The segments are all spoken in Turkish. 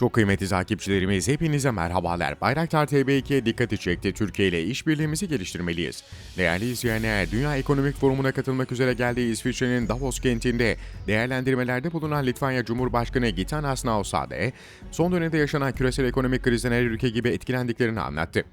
Çok kıymetli takipçilerimiz hepinize merhabalar. Bayraktar TB2 dikkati çekti. Türkiye ile işbirliğimizi geliştirmeliyiz. Değerli izleyenler, Dünya Ekonomik Forumu'na katılmak üzere geldiği İsviçre'nin Davos kentinde değerlendirmelerde bulunan Litvanya Cumhurbaşkanı Gitanas Nausade, son dönemde yaşanan küresel ekonomik krizden her ülke gibi etkilendiklerini anlattı.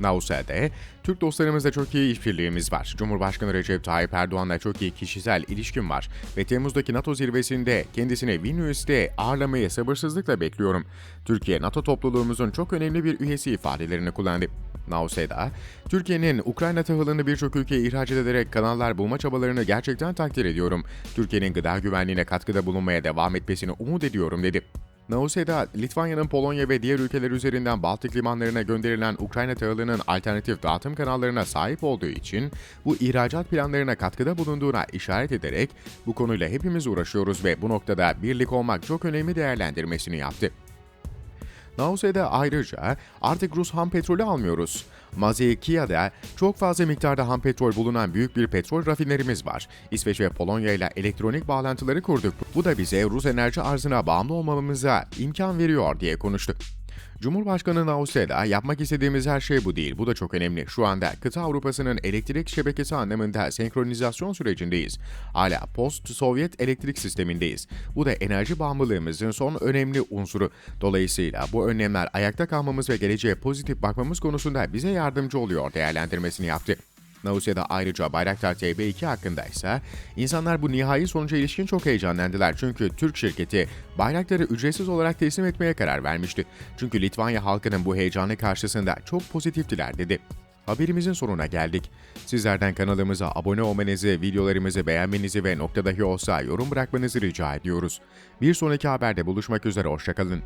Nausade, Türk dostlarımızla çok iyi işbirliğimiz var. Cumhurbaşkanı Recep Tayyip Erdoğan'la çok iyi kişisel ilişkim var ve Temmuz'daki NATO zirvesinde kendisini Vilnius'te ağırlamayı sabırsızlıkla bekliyorum. Türkiye, NATO topluluğumuzun çok önemli bir üyesi ifadelerini kullandı. Nauseda, Türkiye'nin Ukrayna tahılını birçok ülkeye ihraç ederek kanallar bulma çabalarını gerçekten takdir ediyorum. Türkiye'nin gıda güvenliğine katkıda bulunmaya devam etmesini umut ediyorum dedi. Nauseda, Litvanya'nın Polonya ve diğer ülkeler üzerinden Baltık limanlarına gönderilen Ukrayna tahılının alternatif dağıtım kanallarına sahip olduğu için bu ihracat planlarına katkıda bulunduğuna işaret ederek bu konuyla hepimiz uğraşıyoruz ve bu noktada birlik olmak çok önemli değerlendirmesini yaptı. Nauseda ayrıca artık Rus ham petrolü almıyoruz. Mazeikia'da çok fazla miktarda ham petrol bulunan büyük bir petrol rafinerimiz var. İsveç ve Polonya ile elektronik bağlantıları kurduk. Bu da bize Rus enerji arzına bağımlı olmamamıza imkan veriyor diye konuştu. Cumhurbaşkanı Nauseda, yapmak istediğimiz her şey bu değil. Bu da çok önemli. Şu anda kıta Avrupa'sının elektrik şebekesi anlamında senkronizasyon sürecindeyiz. Hala post-Sovyet elektrik sistemindeyiz. Bu da enerji bağımlılığımızın son önemli unsuru. Dolayısıyla bu önlemler ayakta kalmamız ve geleceğe pozitif bakmamız konusunda bize yardımcı oluyor değerlendirmesini yaptı. Nauseda ayrıca Bayraktar TB2 hakkında ise insanlar bu nihai sonuca ilişkin çok heyecanlandılar çünkü Türk şirketi Bayraktar'ı ücretsiz olarak teslim etmeye karar vermişti. Çünkü Litvanya halkının bu heyecanı karşısında çok pozitiftiler dedi. Haberimizin sonuna geldik. Sizlerden kanalımıza abone olmanızı, videolarımızı beğenmenizi ve noktadahi olsa yorum bırakmanızı rica ediyoruz. Bir sonraki haberde buluşmak üzere, hoşçakalın.